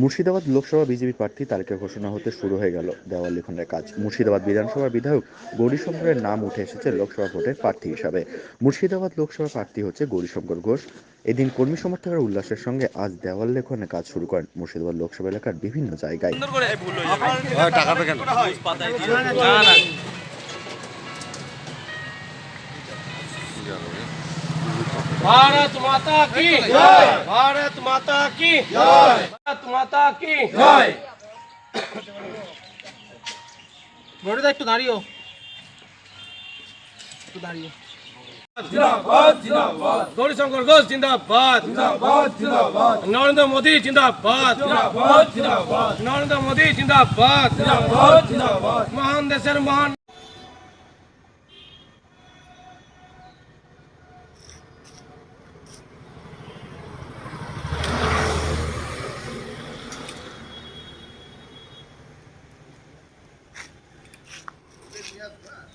Murshidabad Lok Sabha BJP প্রার্থী তালিকা ঘোষণা হতে শুরু হয়ে গেল দেওয়াল লিখনের কাজ মুর্শিদাবাদ বিধানসভার বিধায়ক গৌরীশঙ্করের নাম উঠে এসেছে লোকসভা ভোটের প্রার্থী হিসাবে মুর্শিদাবাদ লোকসভা প্রার্থী হচ্ছে গৌরীশঙ্কর ঘোষ এদিন কর্মী সমর্থকের উল্লাসের সঙ্গে আজ দেওয়াল লেখনের কাজ শুরু করেন মুর্শিদাবাদ লোকসভা এলাকার বিভিন্ন জায়গায় টাকাটা কেন भारत माता की जय भारत माता की जय भारत মাতা কি? জয়। বড়দা একটু দাঁড়িও একটু দাঁড়িও গৌরী শঙ্কর ঘোষ জিন্দাবাদ। মহান দেশের মহান has run.